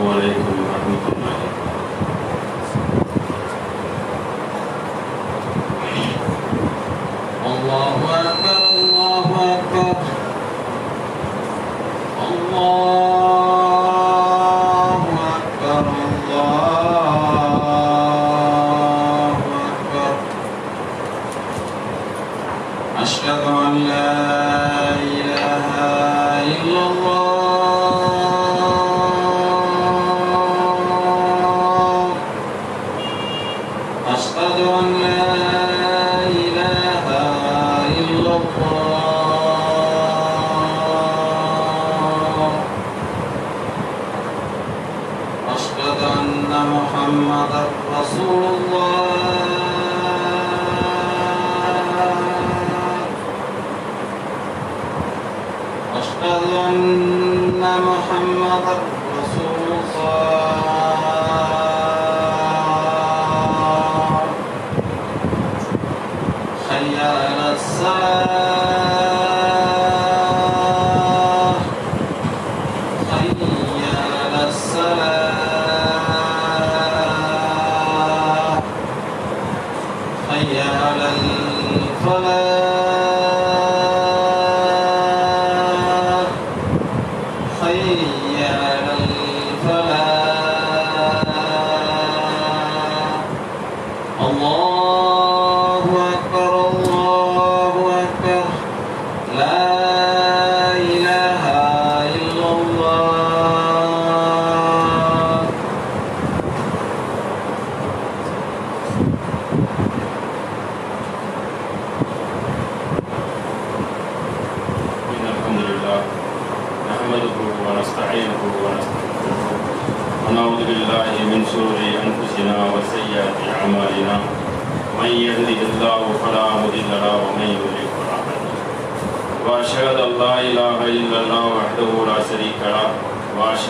one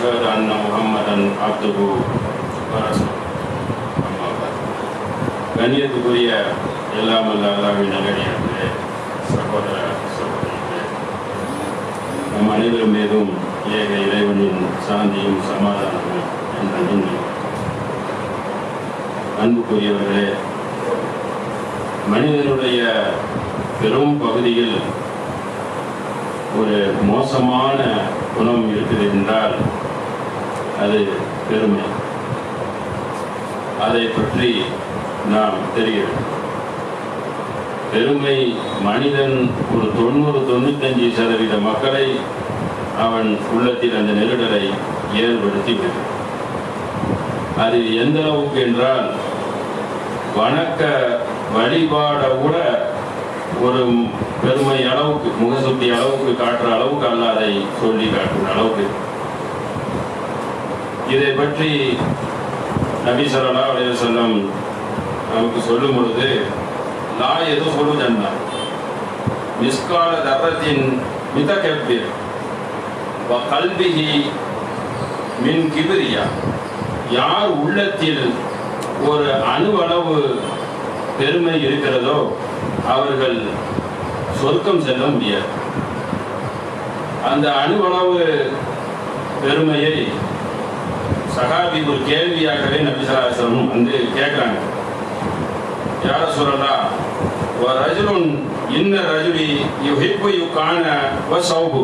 وأشهد أن محمدا عبده ورسوله أما بعد கண்ணியத்துக்குரிய எல்லாம் அல்ல அல்லாவின் நல்லடியார்களே சகோதர சகோதரிகளே நம் அனைவரும் மீதும் ஏக இறைவனின் சாந்தியும் சமாதானமும் என்ற நின்று அன்புக்குரியவர்களே மனிதனுடைய பெரும் பகுதியில் ஒரு மோசமான குணம் இருக்குது என்றால் அது பெருமை. அதை பற்றி நாம் தெரிகிறது. பெருமை மனிதன் ஒரு தொண்ணூறு தொண்ணூத்தஞ்சு சதவீத மக்களை அவன் உள்ளத்தில் அந்த நெருடலை ஏற்படுத்தி விடும் அது எந்த அளவுக்கு என்றால் வணக்க வழிபாட கூட ஒரு பெருமை அளவுக்கு முகசுத்தி அளவுக்கு காட்டுற அளவுக்கு அல்ல அதை சொல்லி காட்டுற அளவுக்கு. இதை பற்றி நபி சொல்லலா அலைஹி வஸல்லம் நமக்கு சொல்லும் பொழுது நான் எது சொல்லுதன்னா மிஸ்கால தரத்தின் மிதகப்பிர் வ கல்விகி மின் கிபிரியா. யார் உள்ளத்தில் ஒரு அணுவளவு பெருமை இருக்கிறதோ அவர்கள் சொர்க்கம் செல்ல முடியாது. அந்த அணுவளவு பெருமையை சகாபி ஒரு கேள்வியாகவே நபிசராசனும் வந்து கேட்குறாங்க. யார சொல்லலா? ஒரு ரஜுலுன் இன்ன ரஜுலி யுஹிப்பு யுக்கான வ சௌபு.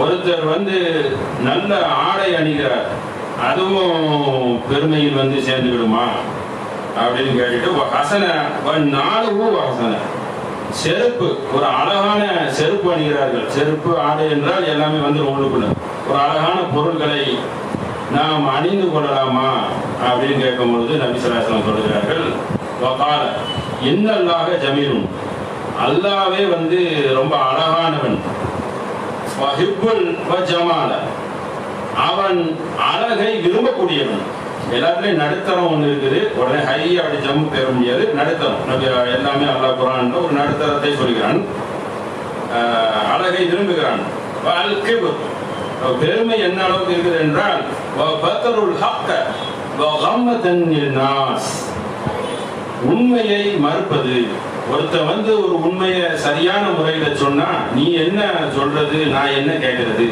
ஒருத்தர் வந்து நல்ல ஆடை அணிகிறார். அதுவும் பெருமையில் வந்து சேர்ந்து விடுமா அப்படின்னு கேட்டுட்டு ஹசன வ நாலுவு ஹசன. செருப்பு ஒரு அழகான செருப்பு அணிகிறார்கள். செருப்பு ஆடை என்றால் எல்லாமே வந்து உள்ளுக்குள்ள. ஒரு அழகான பொருட்களை நாம் அணிந்து கொள்ளலாமா? அப்படின்னு கேட்கும் பொழுது நபிசராசனம் சொல்கிறார்கள் வகால இன்னல்லாக ஜமீலும். அல்லாவே வந்து ரொம்ப அழகானவன். ஜமால. அவன் அழகை விரும்பக்கூடியவன். எல்லாத்துலயும் நடுத்தரம் ஒன்று இருக்குது. உடனே ஹை அப்படி ஜம்மு பெற முடியாது. நடுத்தரம். நபி எல்லாமே அல்லாஹ் குரான் ஒரு நடுத்தரத்தை சொல்கிறான். அழகை விரும்புகிறான். வல் பெருமை என்ன அளவுக்கு இருக்குது என்றால் வ ஹக்க உண்மையை மறுப்பது. ஒருத்தன் வந்து ஒரு உண்மையை சரியான முறையில சொன்னா நீ என்ன சொல்றது நான் என்ன கேட்கறது?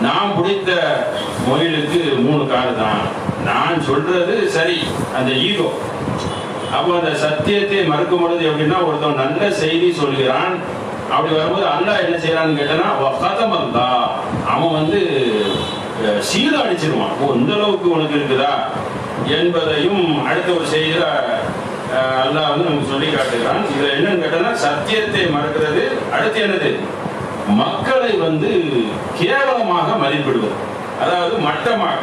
நான் பிடித்த மொயிலுக்கு மூணு காடு தான். நான் சொல்றது சரி அந்த ஈகோ. அப்போ அந்த சத்தியத்தை மறுக்கும் பொழுது எப்படின்னா ஒருத்தன் நல்ல செய்தி சொல்கிறான் அப்படி வரும்போது அல்லா என்ன செய்யறான்னு கேட்டனா அவன் வந்து சீல அடிச்சிருவான் ஓ இந்த அளவுக்கு உனக்கு இருக்குதா? என்பதையும் அடுத்த ஒரு செய்தியில அல்லாஹ் வந்து நமக்கு சொல்லி காட்டுகிறான். இதுல என்னன்னு கேட்டனா சத்தியத்தை மறக்கிறது. அடுத்து என்னது? மக்களை வந்து கேவலமாக மதிப்பிடுவது. அதாவது மட்டமாக.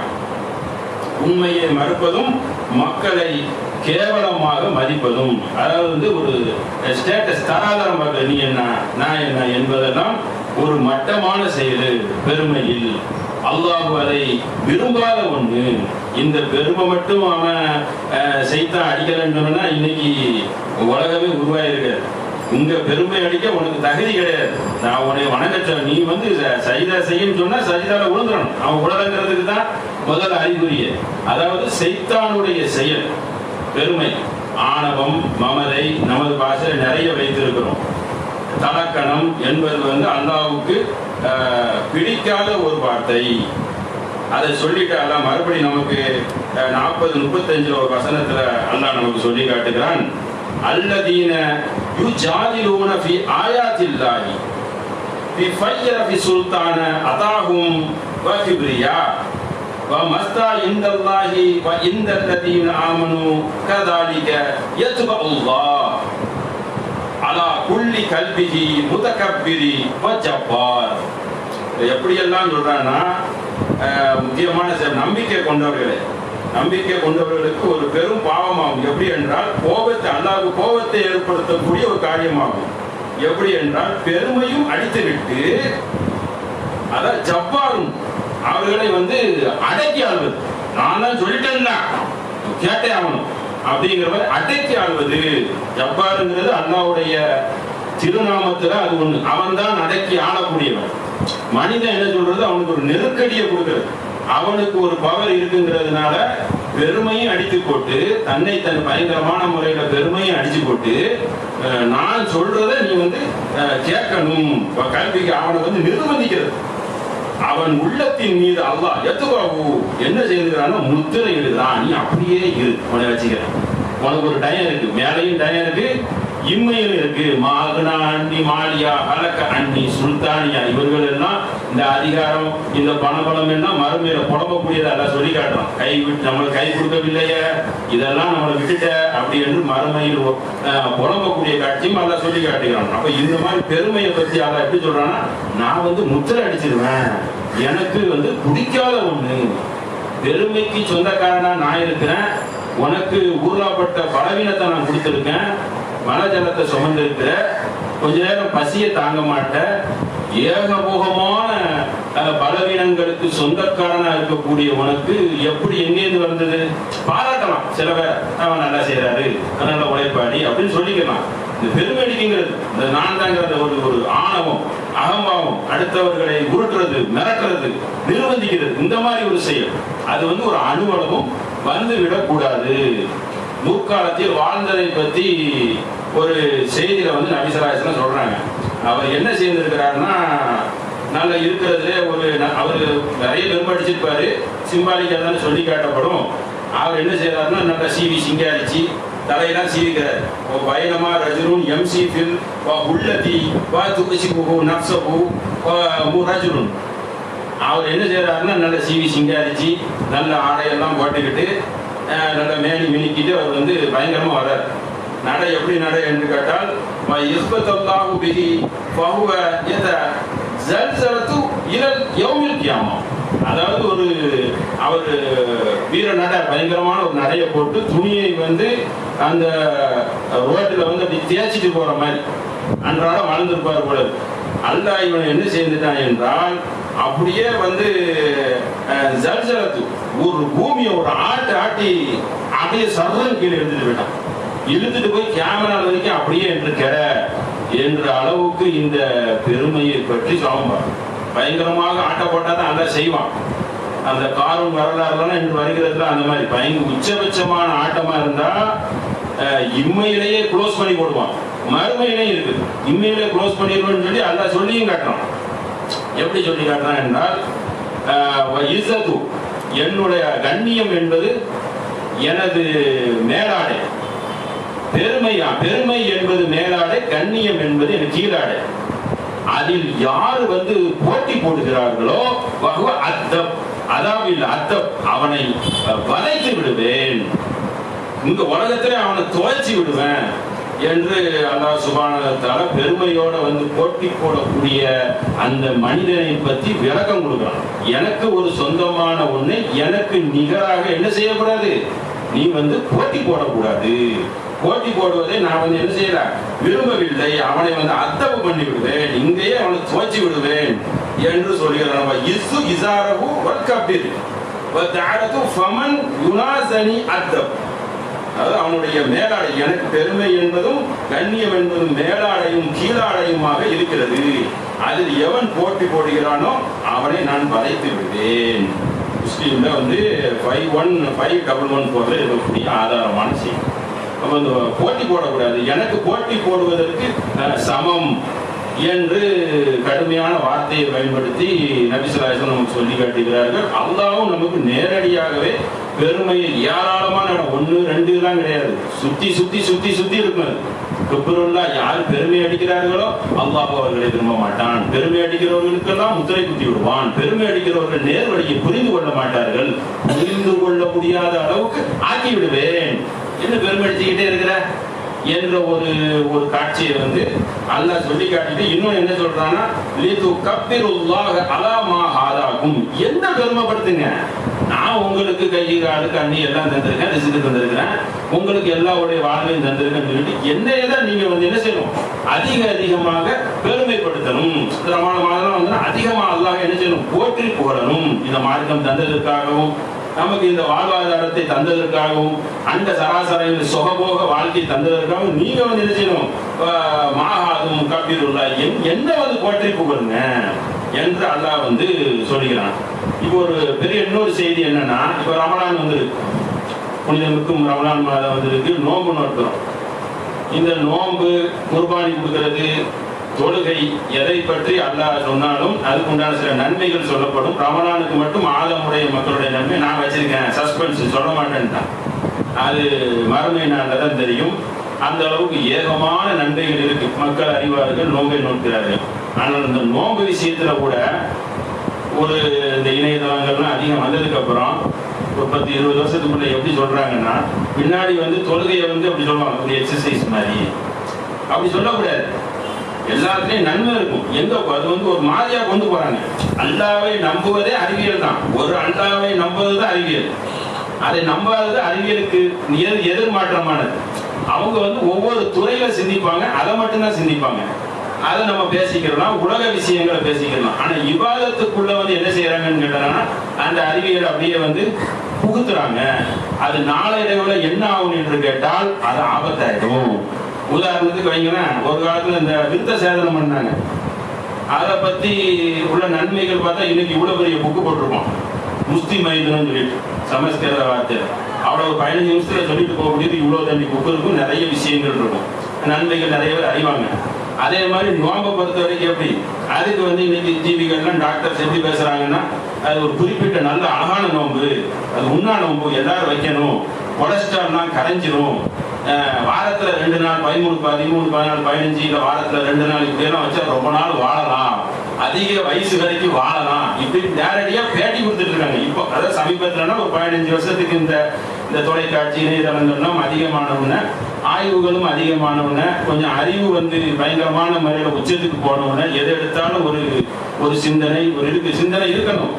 உண்மையை மறுப்பதும் மக்களை கேவலமாக மதிப்பதும் அதாவது வந்து ஒரு ஸ்டேட்டஸ் தராதரம் பார்க்க நீ என்ன நான் என்ன என்பதெல்லாம் ஒரு மட்டமான செயல் பெருமையில் அல்லாஹு அதை விரும்பாத ஒன்று இந்த பெருமை மட்டும் அவன் செய்தான் அடிக்கலன்னு சொன்னா இன்னைக்கு உலகமே உருவாயிருக்காது. உங்க பெருமை அடிக்க உனக்கு தகுதி கிடையாது. நான் உன்னை வணங்கச்ச நீ வந்து ச- சஜிதா செய்யும் சொன்னா சஜிதால விழுந்துடணும். அவன் உலகங்கிறதுக்கு தான் முதல் அறிகுறிய. அதாவது செய்தானுடைய செயல். பெருமை ஆணவம் மமதை நமது பாஷையில் நிறைய வைத்திருக்கிறோம். தலக்கணம் என்பது வந்து அல்லாவுக்கு பிடிக்காத ஒரு வார்த்தை. அதை சொல்லிட்டு அல்லாஹ் மறுபடி நமக்கு நாற்பது முப்பத்தஞ்சு ஒரு வசனத்துல அல்லாஹ் நமக்கு சொல்லி காட்டுகிறான். அல்லதீன யுஜாதிலூன ஃபி ஆயாத்தில்லாஹி ஃபி ஃபய்யர ஃபி சுல்தான அதாகும் வ கிப்ரியா வ மஸ்தா இந்தல்லாஹி வ இந்தல்லதீன ஆமனு கதாலிக யத்பஉல்லாஹ் அலா குல்லி கல்பிஹி முதகப்பிரி வ ஜப்பார் எப்படியெல்லாம் சொல்றான்னா அஹ், முக்கியமான சில நம்பிக்கை கொண்டவர்களே. நம்பிக்கை கொண்டவர்களுக்கு ஒரு பெரும் பாவமாகும். எப்படி என்றால் கோபத்தை அல்லாஹ் கோபத்தை ஏற்படுத்தக்கூடிய ஒரு காரியமாகும். எப்படி என்றால் பெருமையும் அடித்துவிட்டு அதான் ஜப்பாரும் அவர்களை வந்து அடக்கி ஆள்வது. நான் தான் சொல்லிட்டேன்ல கேட்டே ஆகணும். அப்படிங்கிற மாதிரி அடக்கி ஆள்வது. ஜப்பாருங்கிறது அல்லாவுடைய திருநாமத்துல அது ஒண்ணு. அவன் தான் அடக்கி ஆளக்கூடியவன். மனிதன் என்ன சொல்றது? அவனுக்கு ஒரு நெருக்கடியை கொடுக்கறது. அவனுக்கு ஒரு பவர் இருக்குங்கிறதுனால பெருமையும் அடித்து போட்டு தன்னை தன் பயங்கரமான முறையில பெருமையும் அடிச்சு போட்டு அஹ், நான் சொல்றதை நீ வந்து அஹ், கேட்கணும். கல்விக்கு அவனை வந்து நிர்பந்திக்கிறது. அவன் உள்ளத்தின் மீது அல்லாஹ் எத்துவாவு என்ன செய்திருக்கிறான்னா முத்திரை எழுதுறான் நீ அப்படியே இரு. உன்னை வச்சுக்கிறேன் உனக்கு ஒரு டயம் இருக்கு. மேலையும் டயம் இருக்கு. இம்மையில் இருக்கு மாகனா அண்ணி மாலியா அலக்க அண்ணி சுல்தானியா. இவர்கள் எல்லாம் இந்த அதிகாரம் இந்த பணபலம் எல்லாம் மறுமையில புலம்பக்கூடியதை எல்லாம் சொல்லி காட்டுறோம் கை விட்டு நம்மளுக்கு கை கொடுக்கவில்லையே இதெல்லாம் நம்மளை விட்டுட்ட அப்படி என்று மறுமையில் அஹ், புலம்பக்கூடிய காட்சியும் எல்லாம் சொல்லி காட்டுகிறோம் அப்ப இந்த மாதிரி பெருமையை பத்தி அதை எப்படி சொல்றான்னா நான் வந்து முத்திரை அடிச்சிருவேன். எனக்கு வந்து பிடிக்காத ஒண்ணு. பெருமைக்கு சொந்தக்காரனா நான் இருக்கிறேன். உனக்கு ஊர்லாப்பட்ட பலவீனத்தை நான் கொடுத்துருக்கேன். மனஜலத்தை சுமந்திருக்கிற கொஞ்ச நேரம் பசியை தாங்க மாட்டேன். ஏகபோகமான அஹ், பலவீனங்களுக்கு சொந்தக்காரனா இருக்கக்கூடிய உனக்கு எப்படி எங்கேருந்து வந்தது? பாராட்டலாம். சில அவன் நல்லா செய்யறாரு நல்ல உழைப்பாடி அப்படின்னு சொல்லிக்கலாம். இந்த பெருமடிக்குங்கிறது இந்த நான் தாங்கிறத ஒரு ஒரு ஆணவம் அகம்பாவம் அடுத்தவர்களை உருட்டுறது மிரட்டுறது நிர்பந்திக்கிறது இந்த மாதிரி ஒரு செயல். அது வந்து ஒரு அணுவளவும் வந்து விடக்கூடாது முற்காலத்தில் வாழ்ந்ததை பற்றி ஒரு செய்தியில வந்து நபிசராசன சொல்றாங்க. அவர் என்ன செய்திருக்கிறாருன்னா நல்ல இருக்கிறதுலே ஒரு ந- நிறைய பெருமை அடிச்சிருப்பாரு தான் சொல்லி காட்டப்படும். அவர் என்ன செய்யறாருன்னா நல்ல சீவி சிங்காரிச்சு தலையெல்லாம் சீவிக்கிறார். ஓ பயணமா ரஜுரும் எம்சி ஃபில் வா உள்ளதி வா துசிபுகு நப்சபு வா முரஜுலுன் அவர் என்ன செய்யறாருன்னா நல்ல சீவி சிங்காரிச்சு நல்ல ஆடையெல்லாம் போட்டுக்கிட்டு மேனி அவர் வந்து பயங்கரமா வர்றார் நடை எப்படி நடை என்று கேட்டால் இஸ்பத்தல்லாஹு பிஹி ஃபஹுவ யத ஜல்சலத்து இலல் யௌமில் கியாமா. அதாவது ஒரு அவர் வீர நடை பயங்கரமான ஒரு நடையை போட்டு துணியை வந்து அந்த ரோட்டில் வந்து அப்படி தேய்ச்சிட்டு போற மாதிரி. அன்றாடம் வாழ்ந்திருப்பார் போல அல்லா இவன் இவனை என்ன செய்துட்டான் என்றால் அப்படியே வந்து ஜல்ஜலத்து ஒரு பூமியை ஒரு ஆட்டு ஆட்டி அப்படியே சதுரம் கீழே எழுந்துட்டு போயிட்டான். இழுத்துட்டு போய் கேமரா வரைக்கும் அப்படியே என்று கெட என்ற அளவுக்கு இந்த பெருமையை பற்றி சாம்பார் பயங்கரமாக ஆட்ட போட்டா தான் அதை செய்வான். அந்த காரும் வரலாறுலாம் இன்று வருகிறதுல அந்த மாதிரி பயங்கர உச்சபட்சமான ஆட்டமா இருந்தா இம்மையிலேயே க்ளோஸ் பண்ணி போடுவான். மறுமையிலே இருக்கு. இம்மையிலே க்ளோஸ் பண்ணிடுவோம்னு சொல்லி அல்லாஹ் சொல்லியும் காட்டுறான். எப்படி சொல்லி காட்டுறான் என்றால் ஆஹ், என்னுடைய கண்ணியம் என்பது எனது மேலாடை. பெருமையா பெருமை என்பது மேலாடை கண்ணியம் என்பது எனக்கு கீழாடை. அதில் யார் வந்து போட்டி போடுகிறார்களோ வகுவ அத்தப் அதாவது அத்தப் அவனை வதைத்து விடுவேன். இந்த உலகத்திலே அவனை துவைச்சி விடுவேன் என்று அல்லா சுபானத்தால பெருமையோட வந்து போட்டி போடக்கூடிய அந்த மனிதனை பத்தி விளக்கம் கொடுக்குறான். எனக்கு ஒரு சொந்தமான ஒண்ணு எனக்கு நிகராக என்ன செய்யக்கூடாது? நீ வந்து போட்டி போடக்கூடாது. போட்டி போடுவதை நான் வந்து என்ன செய்யல விரும்பவில்லை. அவனை வந்து அத்தவு பண்ணி விடுவேன் இங்கேயே அவனை துவைச்சி விடுவேன் என்று சொல்கிறான். இசு இசாரவு அப்படி வத்தாரத்து ஃபமன் யுனாசனி அத்தப். அதாவது அவனுடைய மேலாடை எனக்கு பெருமை என்பதும் கண்ணியம் என்பதும் மேலாடையும் கீழாடையுமாக இருக்கிறது. அதில் எவன் போட்டி போடுகிறானோ அவனை நான் வதைத்து விடுவேன். முஸ்லீம்ல வந்து five one five double one போல இருக்கக்கூடிய ஆதாரமான செய்தி. அப்போ இந்த போட்டி போடக்கூடாது. எனக்கு போட்டி போடுவதற்கு சமம் என்று கடுமையான வார்த்தையை பயன்படுத்தி நபிசுலாசன் நமக்கு சொல்லி காட்டுகிறார்கள். அல்லாவும் நமக்கு நேரடியாகவே பெருமையை ஏராளமான ஒன்று ரெண்டு எல்லாம் கிடையாது. சுத்தி சுத்தி சுத்தி சுத்தி இருக்கும் குப்புருல்லா யார் பெருமை அடிக்கிறார்களோ அல்லாஹ் அவர்களை திரும்ப மாட்டான். பெருமை அடிக்கிறவர்களுக்கெல்லாம் முத்திரை குத்தி விடுவான். பெருமை அடிக்கிறவர்கள் நேர்வழியை புரிந்து கொள்ள மாட்டார்கள். புரிந்து கொள்ள முடியாத அளவுக்கு ஆக்கி விடுவேன். என்ன பெருமை அடிச்சுக்கிட்டே இருக்கிற? என்ற ஒரு ஒரு காட்சியை வந்து அல்லாஹ் சொல்லி காட்டிட்டு இன்னும் என்ன சொல்றான்னா லிது கப்பிருல்லாஹ அலாமா ஹாதாக்கும் என்ன பெருமைப்படுத்துங்க? நான் உங்களுக்கு கை காலுக்கு கண்ணி எல்லாம் தந்திருக்கேன் ரிசுக்கு தந்திருக்கிறேன். உங்களுக்கு எல்லாருடைய வாழ்வையும் தந்திருக்கேன்னு சொல்லிட்டு என்னைய தான் நீங்க வந்து என்ன செய்யணும்? அதிக அதிகமாக பெருமைப்படுத்தணும். இந்த மாதம் வந்து அதிகமாக அல்லாஹ் என்ன செய்யணும்? போற்றி புகழணும். இந்த மார்க்கம் தந்ததற்காகவும் நமக்கு இந்த வாழ்வாதாரத்தை தந்ததற்காகவும் அந்த சராசரின் சுகபோக வாழ்க்கை தந்ததற்காகவும் நீங்க வந்து என்ன செய்யணும்? மாகாதும் கபீருல்லா என்- என்ன வந்து போற்றி புகழுங்க என்று அல்லாஹ் வந்து சொல்லுகிறான். இப்போ ஒரு பெரிய இன்னொரு செய்தி என்னன்னா இப்போ ரமலான் வந்து புனிதமிக்கும் ரமலான் மாதம் வந்திருக்கு. நோன்பு நோக்கிறோம் இந்த நோன்பு குர்பானி கொடுக்கிறது தொழுகை எதை பற்றி அல்லாஹ் சொன்னாலும் அதுக்கு உண்டான சில நன்மைகள் சொல்லப்படும். ரமலானுக்கு மட்டும் ஆழமுடைய மக்களுடைய நன்மை நான் வச்சிருக்கேன். சஸ்பென்ஸ் சொல்ல மாட்டேன்ட்டான். அது மறுமை நாளில் தான் தெரியும். அந்த அளவுக்கு ஏகமான நன்மைகள் இருக்கு. மக்கள் அறிவார்கள் நோன்பை நோக்கிறார்கள். ஆனால் இந்த நோன்பு விஷயத்துல கூட ஒரு இந்த இணையதளங்கள்லாம் அதிகம் வந்ததுக்கு அப்புறம் ஒரு பத்து இருபது வருஷத்துக்குள்ள எப்படி சொல்றாங்கன்னா பின்னாடி வந்து தொழுகையை வந்து அப்படி சொல்லுவாங்க ஒரு எக்ஸசைஸ் மாதிரி. அப்படி சொல்லக்கூடாது. எல்லாத்துலயும் நன்மை இருக்கும். எங்க அது வந்து ஒரு மாதிரியா கொண்டு போறாங்க. அல்லாவை நம்புவதே அறிவியல் தான். ஒரு அல்லாவை நம்புவது தான் அறிவியல். அதை நம்பாதது அறிவியலுக்கு எதிர் எதிர்மாற்றமானது. அவங்க வந்து ஒவ்வொரு துறையில சிந்திப்பாங்க அதை மட்டும்தான் சிந்திப்பாங்க. அதை நம்ம பேசிக்கிறோம் உலக விஷயங்களை பேசிக்கலாம் ஆனா விவாதத்துக்குள்ள வந்து என்ன செய்யறாங்கன்னு கேட்டாங்கன்னா அந்த அறிவியல் அப்படியே வந்து புகுத்துறாங்க. அது நாளடைவுல என்ன ஆகும் என்று கேட்டால் அது ஆபத்தாயிடும். உதாரணத்துக்கு வைங்களேன் ஒரு காலத்துல இந்த விருத்த சேதனம் பண்ணாங்க. அதை பத்தி உள்ள நன்மைகள் பார்த்தா இன்னைக்கு இவ்வளவு பெரிய புக்கு போட்டிருப்போம் முஸ்தி மைதனம் சொல்லிட்டு சமஸ்கிருத வார்த்தை அவ்வளவு ஒரு பதினஞ்சு நிமிஷத்துல சொல்லிட்டு போகக்கூடியது இவ்வளவு தண்ணி புக்கு இருக்கும் நிறைய விஷயங்கள் இருக்கும். நன்மைகள் நிறைய பேர் அறிவாங்க. அதே மாதிரி நோம்பை பொறுத்த வரைக்கும் எப்படி? அதுக்கு வந்து இன்னைக்கு ஜீவிகள்லாம் டாக்டர்ஸ் எப்படி பேசுறாங்கன்னா அது ஒரு குறிப்பிட்ட நல்ல அழகான நோம்பு. அது உண்ணா நோம்பு. எல்லாரும் வைக்கணும். கொலஸ்ட்ரால்லாம் கரைஞ்சிரும். வாரத்தில் ரெண்டு நாள் பதிமூணு பதிமூணு பதினாலு பதினஞ்சு இல்லை வாரத்தில் ரெண்டு நாள் இப்படியெல்லாம் வச்சா ரொம்ப நாள் வாழலாம். அதிக வயசு வரைக்கும் வாழலாம். இப்படி நேரடியா பேட்டி கொடுத்துட்டு இருக்காங்க. இப்போ அதாவது சமீபத்துலன்னா ஒரு பதினஞ்சு வருஷத்துக்கு இந்த இந்த தொலைக்காட்சி இணையதளங்களும் அதிகமான ஆய்வுகளும் அதிகமான உடனே கொஞ்சம் அறிவு வந்து பயங்கரமான முறையில் உச்சத்துக்கு போன உடனே எதை எடுத்தாலும் ஒரு ஒரு சிந்தனை ஒரு இருக்கு சிந்தனை இருக்கணும்.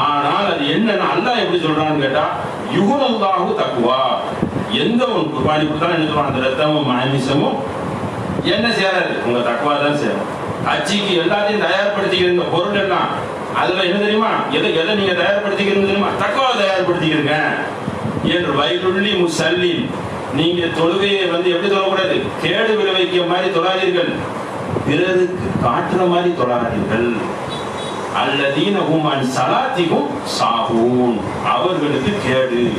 ஆனால் அது என்னன்னா அல்லா எப்படி சொல்றான்னு கேட்டா யுகுனல்லாஹு தக்குவா எந்த ஒரு குர்பானி கொடுத்தாலும் என்ன சொல்றான் அந்த ரத்தமும் மாமிசமும் என்ன சேராது. உங்க தக்குவா தான் சேரும். அச்சிக்கு எல்லாத்தையும் தயார்படுத்திக்கிற பொருள் எல்லாம் அதுல என்ன தெரியுமா? எதை எதை நீங்க தயார்படுத்திக்கிறீங்க தெரியுமா? தக்குவா தயார்படுத்திக்கிறீங்க. என்று வயலுள்ளி முசல்லின் நீங்க தொழுகையை வந்து எப்படி தொழக்கூடாது? கேடு விளைவிக்க மாதிரி தொழாதீர்கள். பிறருக்கு காட்டுற மாதிரி தொழாதீர்கள். அல்லதீன ஹுமான் சலாத்திகும் சாகும் அவர்களுக்கு கேடு.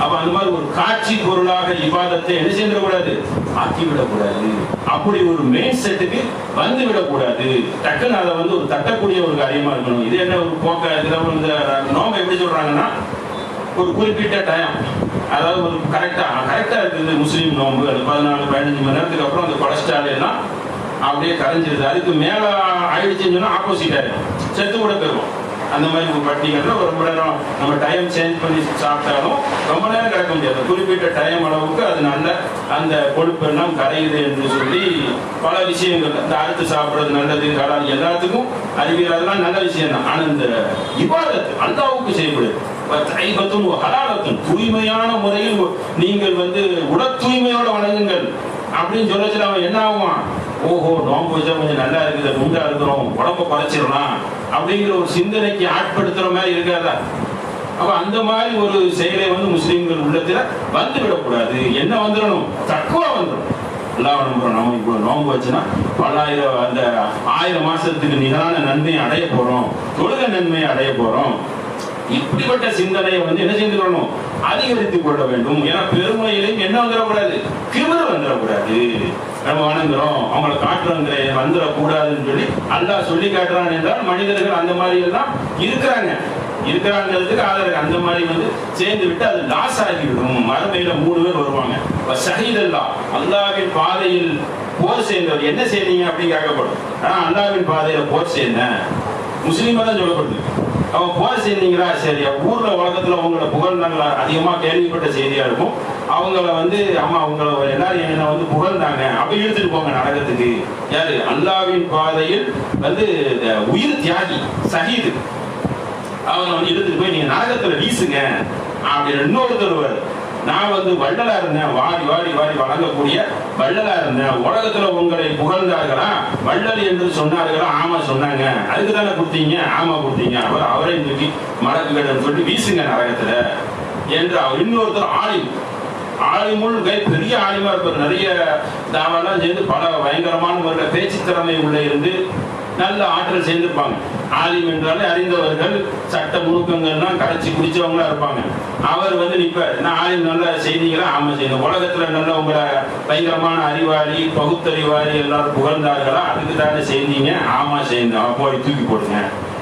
அப்ப அந்த மாதிரி ஒரு காட்சி பொருளாக இவாதத்தை என்ன செஞ்சிடக்கூடாது ஆக்கி விடக்கூடாது அப்படி ஒரு மெயின் செட்டுக்கு வந்து விடக்கூடாது டக்குன்னு அதை வந்து ஒரு தட்டக்கூடிய ஒரு காரியமா இருக்கணும். இது என்ன ஒரு போக்க இதில் இந்த நோம்பை எப்படி சொல்றாங்கன்னா ஒரு குறிப்பிட்ட டைம் அதாவது ஒரு கரெக்டா கரெக்டா இருக்குது முஸ்லீம் நோம்பு. அது பதினாலு பதினஞ்சு மணி நேரத்துக்கு அப்புறம் அந்த கொலஸ்ட்ரால் எல்லாம் அப்படியே கரைஞ்சிருது. அதுக்கு மேல ஆயிடுச்சுன்னு சொன்னா ஆப்போசிட் ஆயிடும். செத்து கூட பெறுவோம் அந்த மாதிரி நம்ம பட்டினீங்கன்னா ரொம்ப நேரம் நம்ம டைம் சேஞ்ச் பண்ணி சாப்பிட்டாலும் ரொம்ப நேரம் கிடக்க முடியாது. குறிப்பிட்ட டைம் அளவுக்கு அது நல்ல அந்த கொழுப்பு எல்லாம் கரையுது என்று சொல்லி பல விஷயங்கள் இந்த அறுத்து சாப்பிட்றது நல்லது கலால் எல்லாத்துக்கும் அறிவியல் அதெல்லாம் நல்ல விஷயம் தான் ஆனால் இந்த இபாதத்து அல்லாவுக்கு செய்யப்படுது. தைபத்தும் ஹலாலத்தும். தூய்மையான முறையில் நீங்கள் வந்து உட தூய்மையோட வணங்குங்கள் அப்படின்னு சொல்ல அவன் என்ன ஆகுவான்? ஓஹோ நோம்பு வச்சா கொஞ்சம் நல்லா இருக்குது குண்டா இருக்கிறோம் உடம்ப குறைச்சிடலாம் அப்படிங்கிற ஒரு சிந்தனைக்கு ஆட்படுத்துற மாதிரி இருக்காதா? அப்ப அந்த மாதிரி ஒரு செயலை வந்து முஸ்லீம்கள் உள்ளத்துல வந்து விடக்கூடாது என்ன வந்துடணும்? தக்குவா வந்துடும் எல்லாம் நம்புறோம் நம்ம இப்போ நோம்பு வச்சுன்னா பல்லாயிரம் அந்த ஆயிரம் மாசத்துக்கு நிகரான நன்மையை அடைய போறோம். தொழுக நன்மையை அடைய போறோம். இப்படிப்பட்ட சிந்தனையை வந்து என்ன செஞ்சுக்கணும் அதிகரித்துக் கொள்ள வேண்டும். ஏன்னா பெருமையிலையும் என்ன வந்துடக்கூடாது? கிபர் வந்துடக்கூடாது. நம்ம வணங்குறோம். அவங்கள காட்டுறோங்கிற வந்துடக்கூடாதுன்னு சொல்லி அல்லா சொல்லி காட்டுறான் என்றால் மனிதர்கள் அந்த மாதிரி எல்லாம் இருக்கிறாங்க. இருக்கிறாங்கிறதுக்கு ஆதரவு. அந்த மாதிரி வந்து சேர்ந்து விட்டு அது லாஸ் ஆகிவிடும். மறுமையில மூணு பேர் வருவாங்க. ஷஹீதல்லா. அல்லாவின் பாதையில் போர் சேர்ந்தவர் என்ன செய்றீங்க அப்படின்னு கேட்கப்படும். ஆனா அல்லாவின் பாதையில போர் சேர்ந்தேன் முஸ்லீமா தான் சொல்லப்படுது. அவன் போர் செய்தீங்களா சரி ஊர்ல உலகத்துல உங்களை புகழ்ந்தாங்களா அதிகமா கேள்விப்பட்ட செய்தியா இருக்கும். அவங்கள வந்து அம்மா அவங்கள எல்லாரும் என்ன வந்து புகழ்ந்தாங்க. அப்ப இழுத்துட்டு போங்க நடக்கிறதுக்கு. யாரு? அல்லாவின் பாதையில் வந்து உயிர் தியாகி சகிது அவனை வந்து இழுத்துட்டு போய் நீங்க நரகத்துல வீசுங்க. அப்படின்னு இன்னொருத்தர் நான் வந்து வள்ளலா இருந்தேன். வாடி வாடி வாடி வழங்கக்கூடிய வள்ளலா இருந்தேன். உலகத்துல உங்களை புகழ்ந்தார்களா? வள்ளல் என்று சொன்னார்களா? ஆமா சொன்னாங்க. அதுக்கு தானே கொடுத்தீங்க? ஆமா கொடுத்தீங்க. அவர் அவரே தூக்கி மடக்கு கடன் சொல்லி வீசுங்க நரகத்துல என்று அவர் இன்னொருத்தர் ஆலிம். ஆலிமுள் கை பெரிய ஆலிமா இருப்பார். நிறைய தாவெல்லாம் சேர்ந்து பல பயங்கரமான முறையில் பேச்சு திறமை உள்ள இருந்து நல்ல ஆற்றல் சேர்ந்திருப்பாங்க. ஆலிம் என்றாலே அறிந்தவர்கள் சட்ட முழுக்கங்கள்லாம் கரைச்சி குடிச்சவங்களா இருப்பாங்க. அவர் வந்து நிப்பார். நான் ஆலிம் நல்ல செய்திகளை ஆமாம் செய்யணும் உலகத்துல நல்ல உங்களை பயங்கரமான அறிவாளி பகுத்தறிவாளி எல்லாரும் புகழ்ந்தார்களா? அதுக்கு தானே செய்தீங்க. ஆமா செய்யணும் போய் தூக்கி போடுங்க.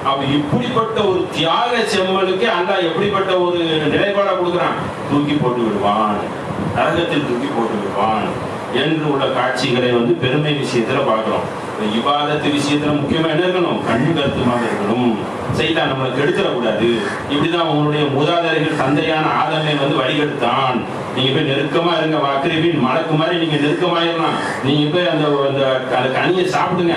அப்ப இப்படிப்பட்ட ஒரு தியாக செம்மலுக்கு அல்லாஹ் எப்படிப்பட்ட ஒரு நிலைப்பாடை கொடுக்குறான்? தூக்கி போட்டு விடுவான் நரகத்தில் தூக்கி போட்டு விடுவான் என்று உள்ள காட்சிகளை வந்து பெருமை விஷயத்துல பார்க்கிறோம் இவாதத்து விஷயத்துல முக்கியமா என்ன இருக்கணும்? கண்ணு கருத்துமாக இருக்கணும். செய்தான் நம்மளை கெடுத்துடக்கூடாது. இப்படிதான் உங்களுடைய மூதாதாரிகள் தந்தையான ஆதமை வந்து வழிகெடுத்தான். நீங்க போய் நெருக்கமா இருங்க வாக்கிரிபின் மலக்கு மாதிரி நீங்க நெருக்கமாயிரலாம் நீங்க போய் அந்த அந்த அந்த கனியை சாப்பிடுங்க.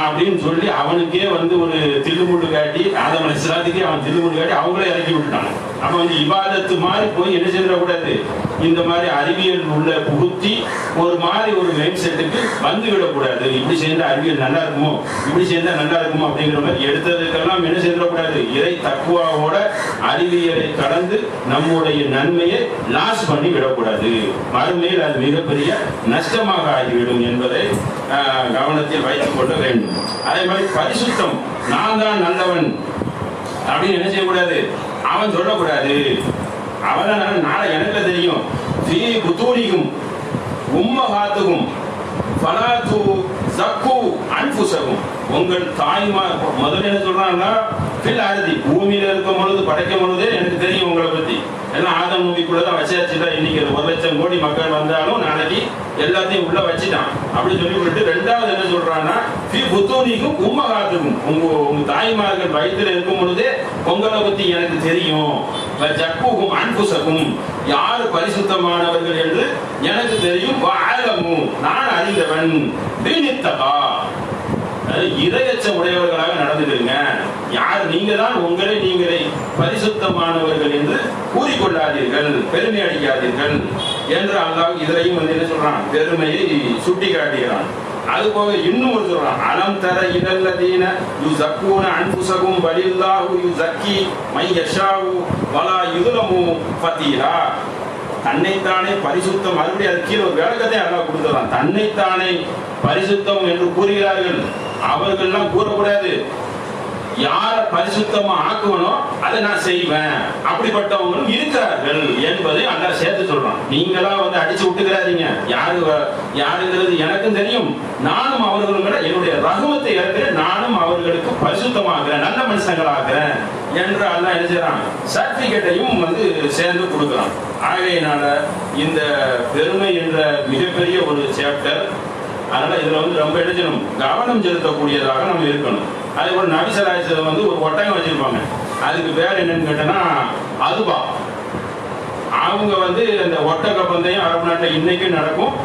அப்படின்னு சொல்லி அவனுக்கே வந்து ஒரு தில்லுமுள்ளு காட்டி ஆதமலை அலிஸ்லாத்துக்கே அவன் தில்லுமுள்ளு காட்டி அவங்களே இறக்கி விட்டுட்டாங்க. அப்ப வந்து இபாதத்து மாதிரி போய் என்ன செய்யக்கூடாது இந்த மாதிரி அறிவியல் உள்ள புகுத்தி ஒரு மாதிரி ஒரு மைண்ட் செட்டுக்கு வந்து விடக்கூடாது. இப்படி சேர்ந்தா அறிவியல் நல்லா இருக்குமோ? இப்படி சேர்ந்தா நல்லா இருக்குமோ? அப்படிங்கிற மாதிரி எடுத்ததுக்கெல்லாம் என்ன செஞ்சிடக்கூடாது இறை தக்குவாவோட அறிவியலை கடந்து நம்முடைய நன்மையை லாஸ் பண்ணி விடக்கூடாது. மறுமையில் அது மிகப்பெரிய நஷ்டமாக ஆகிவிடும் என்பதை ஆஹ், கவனத்தில் வைத்துக் கொள்ள வேண்டும். அதே மாதிரி பரிசுத்தம் நான் தான் நல்லவன் அப்படின்னு என்ன செய்யக்கூடாது? அவன் சொல்லக்கூடாது. அவன் நாளை எனக்கு தெரியும். ஃபீ புத்தூரிக்கும் உம்மகாத்துக்கும் பலாத்து சக்கு அன்புசகும் உங்கள் தாய்மார் முதல்ல என்ன சொல்றாங்கன்னா ஃபில் அழுதி பூமியில இருக்கும் பொழுது படைக்கும் பொழுது எனக்கு தெரியும் உங்களை பத்தி. எல்லாம் ஆதம் மூவிக்குள்ள தான் வச்சாச்சு இன்னைக்கு ஒரு லட்சம் கோடி மக்கள் வந்தாலும் நாளைக்கு எல்லாத்தையும் உள்ள வச்சுட்டான். அப்படி சொல்லி விட்டு ரெண்டாவது என்ன சொல்றான்னா ஃபி புத்தூனிக்கும் கும்பகாத்துக்கும் உங்க உங்க தாய்மார்கள் வயிற்றுல இருக்கும் பொழுதே பொங்கலை பத்தி எனக்கு தெரியும். ஜக்குகும் அன்புசகும் யார் பரிசுத்தமானவர்கள் என்று எனக்கு தெரியும். நான் அறிந்தவன். பீனித்தகா இரையச்சம் உடையவர்களாக நடந்துடுங்க யார் நீங்க தான் உங்களை நீங்களே பரிசுத்தமானவர்கள் என்று கூறிக்கொள்ளாதீர்கள் பெருமை அடிக்காதீர்கள் என்று அல்லாஹ் இதிலையும் வந்து என்ன சொல்றான்? பெருமையை சுட்டி காட்டுகிறான் அது போக இன்னும் ஒரு சொல்றான். அலம் தர இதல்லதீன யுசக்கூன அன்புசகும் வலில்லாஹு யுசக்கி மை யஷாவு வலா யுதுலமு ஃபதீலா. தன்னைத்தானே பரிசுத்தம் மறுபடியும் அது கீழே ஒரு விளக்கத்தை அல்லாஹ் கொடுத்துறான் தன்னைத்தானே பரிசுத்தம் என்று கூறுகிறார்கள். அவர்கள்லாம் கூறக்கூடாது. யார பரிசுத்தமா ஆக்குவனோ அதை நான் செய்வேன். அப்படிப்பட்டவங்களும் இருக்கிறார்கள் என்பதை அல்லாஹ் சேர்த்து சொல்றான். நீங்களா வந்து அடிச்சு விட்டுக்கிறாதீங்க. யாரு யாருங்கிறது எனக்கும் தெரியும். நானும் அவர்களும் விட என்னுடைய ரகுமத்தை இறக்கிறேன் நானும் அவர்களுக்கு பரிசுத்தமாகிறேன் நல்ல மனுஷங்களாகிறேன் என்று அல்லாஹ் எழுதுறான் சர்டிபிகேட்டையும் வந்து சேர்ந்து கொடுக்குறான். ஆகையினால இந்த பெருமை என்ற மிகப்பெரிய ஒரு சேப்டர் அதனால இதுல வந்து ரொம்ப எழுதணும் கவனம் செலுத்தக்கூடியதாக நம்ம இருக்கணும். அதே போல நபிசராயத்தில் வந்து ஒரு ஒட்டகம் வச்சிருப்பாங்க. அதுக்கு பேர் என்னன்னு கேட்டோம்னா அதுபா. அவங்க வந்து இந்த ஒட்டக பந்தயம் அரபு நாட்டில் இன்னைக்கும் நடக்கும்.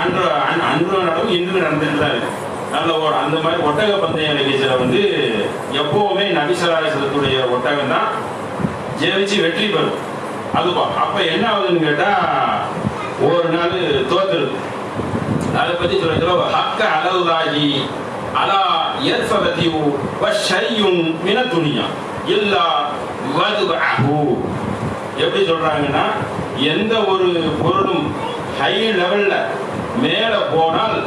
அன்று அன்று நடக்கும் இன்றும் நடந்துட்டு தான் இருக்கு. நல்ல ஒரு அந்த மாதிரி ஒட்டக பந்தய நிகழ்ச்சியில் வந்து எப்பவுமே நபிசராயசத்துடைய ஒட்டகம் தான் ஜெயிச்சு வெற்றி பெறும். அதுவா? அப்ப என்ன ஆகுதுன்னு கேட்டா ஒரு நாள் தோத்துருது அதை பத்தி சொல்ல ஹக்க அளவுதாகி அலா ஏற்பதத்தியு வஷையும் மின துணியா இல்லா வதுபஹு எப்படி சொல்றாங்கன்னா எந்த ஒரு பொருளும் ஹை லெவல்ல மேல போனால்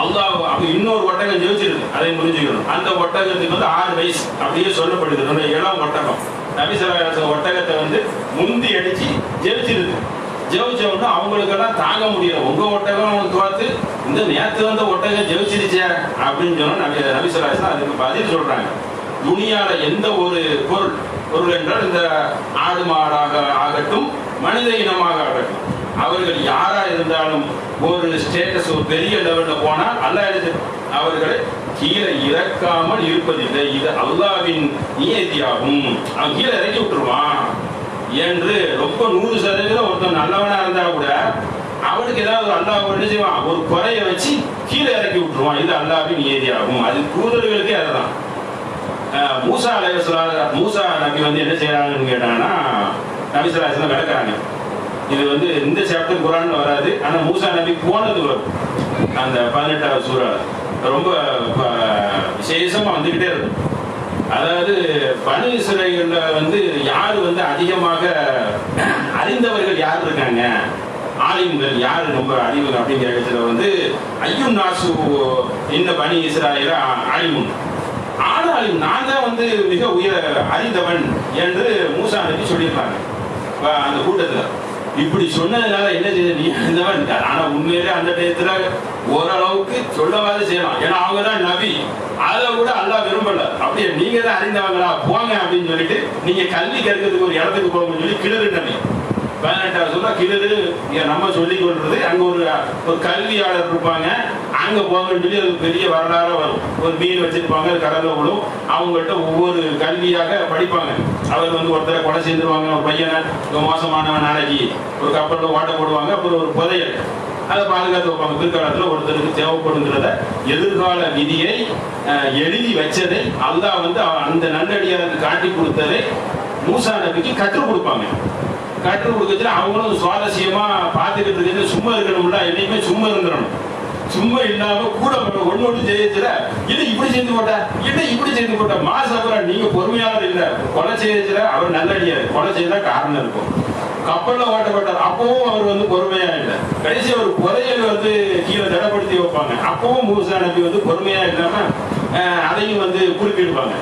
அல்லாஹ் அப்ப இன்னொரு ஒட்டகம் ஜெயிச்சிருக்கு. அதை புரிஞ்சுக்கணும். அந்த ஒட்டகத்துக்கு வந்து ஆறு வயசு. அப்படியே சொல்லப்படுது. நல்ல இளம் ஒட்டகம். நபிசராச ஒட்டகத்தை வந்து முந்தி அடிச்சு ஜெயிச்சிருக்கு. ஜெயிச்ச அவங்களுக்கெல்லாம் தாங்க முடியல. உங்க ஒட்டகம் அவனுக்கு பார்த்து இந்த நேத்து வந்த ஒட்டகம் ஜெயிச்சிருச்சே அப்படின்னு சொன்னா நபி நபிசராசன் அதுக்கு பதில் சொல்றாங்க. துணியால எந்த ஒரு பொருள் பொருள் என்றால் இந்த ஆடு மாடாக ஆகட்டும் மனித இனமாக ஆகட்டும். அவர்கள் யாரா இருந்தாலும் ஒரு ஸ்டேட்டஸ் ஒரு பெரிய லெவல்ல போனால் அல்லாஹ் எடுத்து அவர்களை கீழே இறக்காமல் இருப்பதில்லை. இது அல்லாவின் நியதியாகும். அவன் கீழே இறக்கி விட்டுருவான். என்று ரொம்ப நூறு சதவீதம் ஒருத்தன் நல்லவனா இருந்தா கூட அவனுக்கு ஏதாவது அல்லாஹ் என்ன செய்வான்? ஒரு குறைய வச்சு கீழே இறக்கி விட்டுருவான். இது அல்லாவின் நியதியாகும். அது தூதர்களுக்கே அதுதான். மூசா அலைவசலா மூசா நபி வந்து என்ன செய்யறாங்கன்னு கேட்டாங்கன்னா நபிசலாசனம் விளக்குறாங்க இது வந்து இந்த சாப்டர் குரான் வராது. ஆனா மூசா நபி போனது வரும் அந்த பதினெட்டாவது சூறா ரொம்ப விசேஷமாக விசேஷமா வந்துகிட்டே இருக்கும் அதாவது பனு இஸ்ரேல்ல வந்து யார் வந்து அதிகமாக அறிந்தவர்கள் யார் இருக்காங்க? ஆலிம்கள் யார்? ரொம்ப அறிவு அப்படிங்கிற இடத்துல வந்து ஐயும் நாசு இந்த பனி இஸ்ராயில ஆலிமுன். ஆனாலும் நான் தான் வந்து மிக உயர் அறிந்தவன் என்று மூசா நபி சொல்லியிருப்பாங்க. அந்த கூட்டத்தில். இப்படி சொன்னதுனால என்ன செய்ய நீ அறிந்தவன் ஆனா உண்மையிலே அந்த டயத்துல ஓரளவுக்கு சொல்லவாது செய்யலாம் ஏன்னா அவங்க தான் நபி. அதை கூட அல்லா விரும்பல. அப்படியே நீங்க தான் அறிந்தவங்களா போங்க அப்படின்னு சொல்லிட்டு நீங்க கல்வி கற்கிறதுக்கு ஒரு இடத்துக்கு போங்கன்னு சொல்லி கிளறு நபி பதினெட்டாவது சொல்ல கிழது நம்ம சொல்லி கொள்றது அங்கே ஒரு ஒரு கல்வியாளர் இருப்பாங்க அங்கே போகணும்னு சொல்லி அது பெரிய வரலாறாக வரும். ஒரு மீன் வச்சிருப்பாங்க கடலில் கடல்ல விடும் அவங்கள்ட்ட ஒவ்வொரு கல்வியாக படிப்பாங்க. அவர் வந்து ஒருத்தரை கொலை செஞ்சிருவாங்க ஒரு பையனை இவன் மோசமானவன் நாளைக்கு ஒரு கப்பலில் ஓட்ட போடுவாங்க அப்புறம் ஒரு புதையல். அதை பாதுகாத்து வைப்பாங்க. பிற்காலத்தில் ஒருத்தருக்கு தேவைப்படுங்கிறத எதிர்கால விதியை எழுதி வச்சதை அல்லாஹ் வந்து அந்த நல்லடியாருக்கு காட்டி கொடுத்ததை மூசா நபிக்கு கற்றுக் கொடுப்பாங்க. கற்றுக் கொடுக்கறதுல அவங்களும் சுவாரஸ்யமா பார்த்துக்கிட்டு இருக்கிறது. சும்மா இருக்கணும்ல என்னைக்குமே சும்மா இருந்துடணும். சும்மா இல்லாம கூட ஒண்ணு ஒண்ணு செய்யறதுல இது இப்படி செஞ்சு போட்டா? இது இப்படி செஞ்சு போட்டா? அப்புறம் நீங்க பொறுமையாளர் இல்ல. கொலை செய்யறதுல அவர் நல்லடியார் கொலை செய்தா காரணம் இருக்கும். கப்பல்ல ஓட்டப்பட்டார் அப்பவும் அவர் வந்து பொறுமையா இல்லை. கடைசி ஒரு புதையல் வந்து கீழே தடப்படுத்தி வைப்பாங்க. அப்பவும் மூசா நபி வந்து பொறுமையா இல்லாம அதையும் வந்து குறுக்கிடுவாங்க.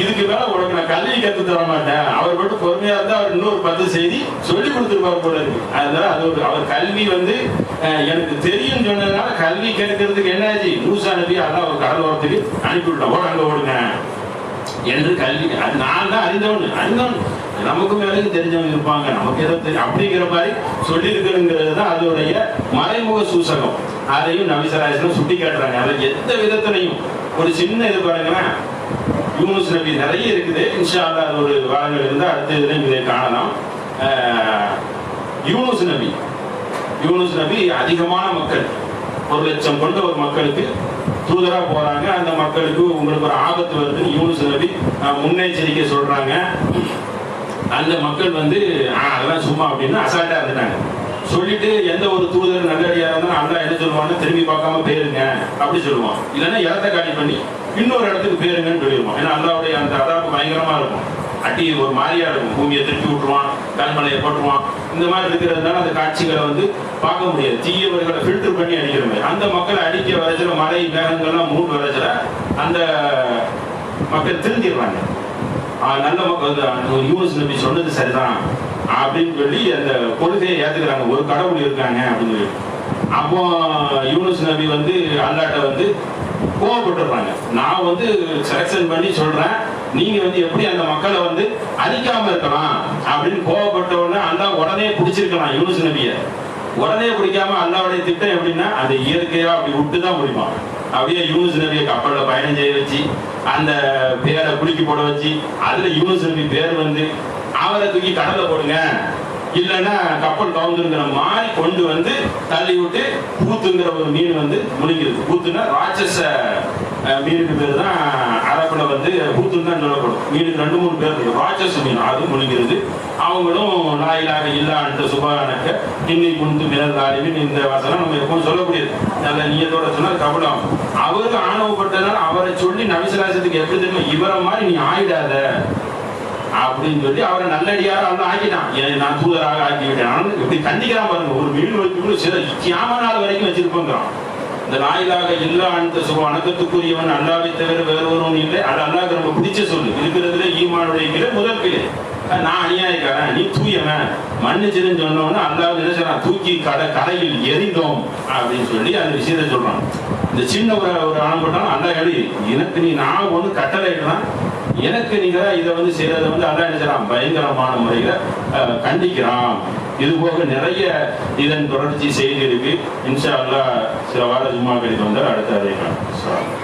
இதுக்கு மேல உனக்கு நான் கல்வி கத்து தர மாட்டேன். அவர் மட்டும் பொறுமையா இருந்தா அவர் இன்னொரு பத்து செய்தி சொல்லி கொடுத்துருப்பாரு போல இருக்கு. அதனால அது ஒரு அவர் கல்வி வந்து எனக்கு தெரியும் சொன்னதுனால கல்வி கேட்கறதுக்கு என்னாச்சு? மூசா நபி அதான் ஒரு கடலோரத்துக்கு அனுப்பி விட்டோம் ஓட அங்க ஓடுங்க. என்று கல்வி அது நான் தான் அறிந்தவன் அறிந்தவன். நமக்கு மேலேயும் தெரிஞ்சவங்க இருப்பாங்க. நமக்கு ஏதோ தெரியும் அப்படிங்கிற மாதிரி சொல்லியிருக்கிறதுங்கிறது தான் அதோடைய மறைமுக சூசகம். அதையும் நபிசராயசனம் சுட்டி காட்டுறாங்க அதில் எந்த விதத்திலையும் ஒரு சின்ன இது பாருங்களேன். யூனுஸ் நபி நிறைய இருக்குது. இன்ஷா அது ஒரு வாரங்கள் இருந்தால் அடுத்த இதில் இதை காணலாம். யூனுஸ் நபி. யூனுஸ் நபி அதிகமான மக்கள். ஒரு லட்சம் கொண்ட ஒரு மக்களுக்கு தூதராக போகிறாங்க அந்த மக்களுக்கு உங்களுக்கு ஒரு ஆபத்து வருதுன்னு யூனுஸ் நபி முன்னெச்சரிக்கை சொல்கிறாங்க அந்த மக்கள் வந்து அதெல்லாம் சும்மா அப்படின்னு அசால்ட்டாக இருந்துட்டாங்க. சொல்லிட்டு எந்த ஒரு தூதர் நல்லடியாக இருந்தாலும் அல்லா என்ன சொல்லுவான்னு திரும்பி பார்க்காம போயிருங்க. அப்படி சொல்லுவான். இல்லைன்னா இடத்த காலி பண்ணி. இன்னொரு இடத்துக்கு பேருங்கன்னு சொல்லிடுவோம் ஏன்னா அல்லாவுடைய அந்த அதாவது பயங்கரமா இருக்கும். அட்டி ஒரு மாதிரியா இருக்கும். பூமியை திருப்பி விட்டுருவான் கல்மலையை போட்டுருவான். இந்த மாதிரி இருக்கிறதுனால அந்த காட்சிகளை வந்து பார்க்க முடியாது. தீயவர்களை ஃபில்டர் பண்ணி அடிக்கிற மாதிரி. அந்த மக்களை அடிக்க வரைச்சில மழை மேகங்கள்லாம் மூணு வரைச்சில அந்த மக்கள் திருந்திடுவாங்க நல்ல மக்கள் யூனிஸ் நம்பி சொன்னது சரிதான். அப்படின்னு சொல்லி அந்த கொள்கையை ஏத்துக்கிறாங்க. ஒரு கடவுள் இருக்காங்க அப்படின்னு சொல்லி. அப்போ யூனிஸ் நபி வந்து அல்லாட்ட வந்து கோவப்பட்டுறாங்க நான் வந்து செலக்ஷன் பண்ணி சொல்றேன். நீங்க வந்து எப்படி அந்த மக்களை வந்து அழிக்காம இருக்கலாம் அப்படின்னு கோவப்பட்ட உடனே அல்லா உடனே பிடிச்சிருக்கலாம் யூனுஸ் நபிய. உடனே பிடிக்காம அல்லாவுடைய திட்டம் எப்படின்னா அதை இயற்கையா அப்படி விட்டு தான் முடியுமா? அப்படியே யூனுஸ் நபியை கப்பல்ல பயணம் செய்ய வச்சு அந்த பேரை குலுக்கி போட வச்சு அதுல யூனுஸ் நபி பேர் வந்து அவரை தூக்கி கடல்ல போடுங்க. இல்லைன்னா கப்பல் கவுந்துங்கிற மாதிரி கொண்டு வந்து தள்ளி விட்டு பூத்துங்கிற ஒரு மீன் வந்து முழுங்கிருது கூத்துன்னா ராட்சச மீனுக்கு பேர் தான் அரப்பில் வந்து பூத்துன்னு தான் சொல்லப்படும். மீனுக்கு ரெண்டு மூணு பேர் இருக்கு. ராட்சச மீன் அது முழுங்கிருது அவங்களும் நாயிலாக இல்லான்ட்டு சுபானக்க இன்னி குண்டு மினல் இந்த வசனம் நம்ம எப்பவும் சொல்லக்கூடியது. நல்ல நீயத்தோட சொன்னால் கபடம். அவருக்கு ஆணவப்பட்டதால் அவரை சொல்லி நவிசராசத்துக்கு எப்படி தெரியுமா இவரை மாதிரி நீ ஆயிடாத. அப்படின்னு சொல்லி அவரை நல்லடியார வந்து ஆக்கிட்டான். என நான் தூதராக ஆக்கி விட்டேன் ஆனா இப்படி கண்டிக்கிறான் பாருங்க. ஒரு மீன் வைக்கணும் சில கியாம நாள் வரைக்கும் வச்சிருப்போங்கிறான். இந்த நாயிலாக இல்லா அந்த சுப வணக்கத்துக்குரியவன் அல்லாவை தவிர வேற ஒருவன் இல்லை. அது அல்லாஹ்க்கு ரொம்ப பிடிச்ச சொல்லு. இருக்கிறதுல ஈமானுடைய கிளை முதல் கிளை. நான் அநியாயக்காரன் நீ தூயவன். மன்னிச்சிருன்னு சொன்னவன அல்லாவது என்ன சொல்றான்? தூக்கி கடை கரையில் எரிந்தோம் அப்படின்னு சொல்லி அந்த விஷயத்தை சொல்றான். இந்த சின்ன ஒரு ஒரு அனுப்பிட்டாலும் அல்லா எழுதி எனக்கு நீ நான் ஒன்று கட்டளை எனக்கு நீங்க இதை வந்து செய்யறதை வந்து அல்லா என்ன பயங்கரமான முறையில கண்டிக்கிறான். இது போக நிறைய இதன் தொடர்ச்சி செய்தி இருக்கு இன்ஷா அல்லா சில வார ஜும்மாக்களுக்கு வந்தால் அடுத்த அதை காணும்